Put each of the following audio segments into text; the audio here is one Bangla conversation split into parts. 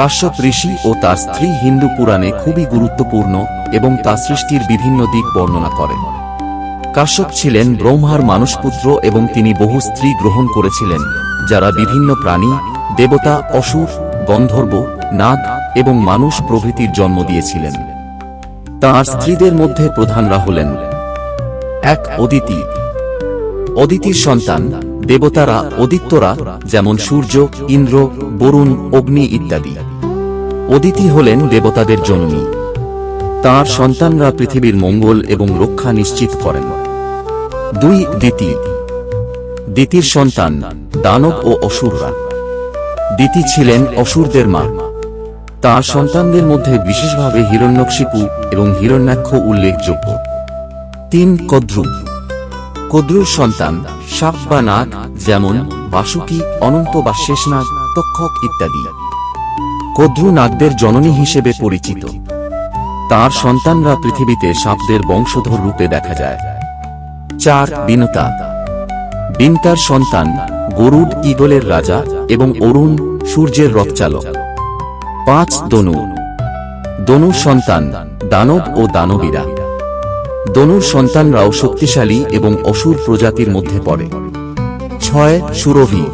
কাশ্যপ ঋষি ও তার স্ত্রী হিন্দু পুরাণে খুবই গুরুত্বপূর্ণ এবং তা সৃষ্টির বিভিন্ন দিক বর্ণনা করেন কাশ্যপ ছিলেন ব্রহ্মার মানুষপুত্র এবং তিনি বহু স্ত্রী গ্রহণ করেছিলেন, যারা বিভিন্ন প্রাণী, দেবতা, অসুর, গন্ধর্ব, নাগ এবং মানুষ প্রভৃতির জন্ম দিয়েছিলেন। তাঁর স্ত্রীদের মধ্যে প্রধানরা হলেন এক অদিতি। অদিতির সন্তান দেবতারা অদিত্যরা, যেমন সূর্য, ইন্দ্র, বরুণ, অগ্নি ইত্যাদি। অদিতি হলেন দেবতাদের জননী। তাঁর সন্তানরা পৃথিবীর মঙ্গল এবং রক্ষা নিশ্চিত করেন। দুই দিতি। দিতির সন্তান দানব ও অসুররা। দিতি ছিলেন অসুরদের মা। তার সন্তানদের মধ্যে বিশেষভাবে হিরণ্যকশিপু এবং হিরণ্যাক্ষ উল্লেখযোগ্য। তিন কদ্রু। কদ্রুর সন্তান সাপ বা নাগ, যেমন বাসুকি, অনন্ত বা শেষনাগ, তক্ষক ইত্যাদি। কদ্রু নাগদের জননী হিসেবে পরিচিত। তার সন্তানরা পৃথিবীতে সাপদের বংশধর রূপে দেখা যায়। চার, বিনতা। বিনতার সন্তান গরুড ইগলের রাজা এবং অরুণ সূর্যের রথচালক। পাঁচ, দনু। দনুর সন্তান দানব ও দানবীরা। দনুর সন্তানরাও শক্তিশালী এবং অসুর প্রজাতির মধ্যে পড়ে। ছয়, সুরভি।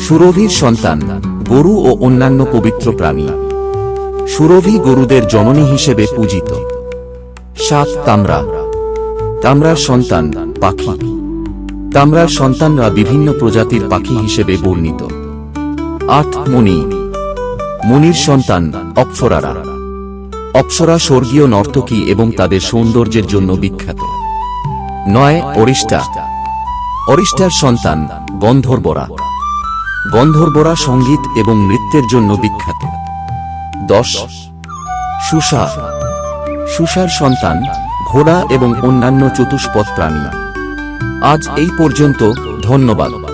সুরভির সন্তান গরু ও অন্যান্য পবিত্র প্রাণী। সুরভি গরুদের জননী হিসেবে পূজিত। সাত তামরা। তামরার সন্তান পাখি। তামরার সন্তানরা বিভিন্ন প্রজাতির পাখি হিসেবে বর্ণিত। আট মণি। মনির সন্তান অপ্সরারা। অপ্সরা স্বর্গীয় নর্তকী এবং তাদের সৌন্দর্যের জন্য বিখ্যাত। নয় অরিষ্টা অরিষ্টার সন্তান গন্ধর্বরা। গন্ধর্বরা সংগীত এবং নৃত্যের জন্য বিখ্যাত। দশ, সুষা। সুষার সন্তান, ঘোড়া এবং অন্যান্য চতুষ্পদ প্রাণী। আজ এই পর্যন্ত ধন্যবাদ।